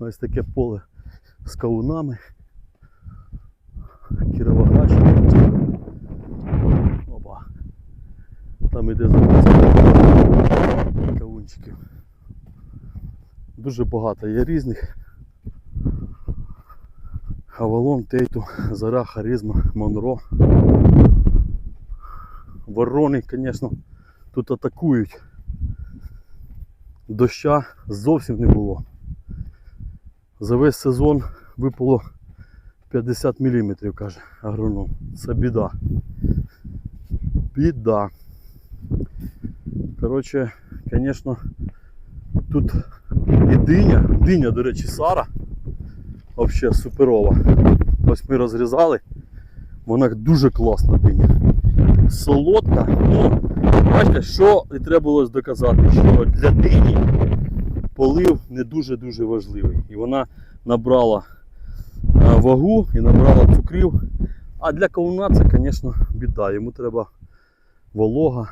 Ось таке поле з кавунами. Кіровоградщина. Опа. Там іде запуск кавунчиків. Дуже багато є різних. Авалон, Тейту, Зара, Харизма, Монро. Ворони, звісно, тут атакують. Доща зовсім не було. За весь сезон випало 50 мм, каже агроном. Це біда. Біда. Коротше, звісно, тут і диня, диня, до речі, Сара. Взагалі суперова. Ось ми розрізали. Вона дуже класна диня. Солодка. Ну, бачите, що і треба було доказати, що для дині полив не дуже-дуже важливий. І вона набрала е, вагу і набрала цукрів. А для кавуна це, звісно, біда. Йому треба волога.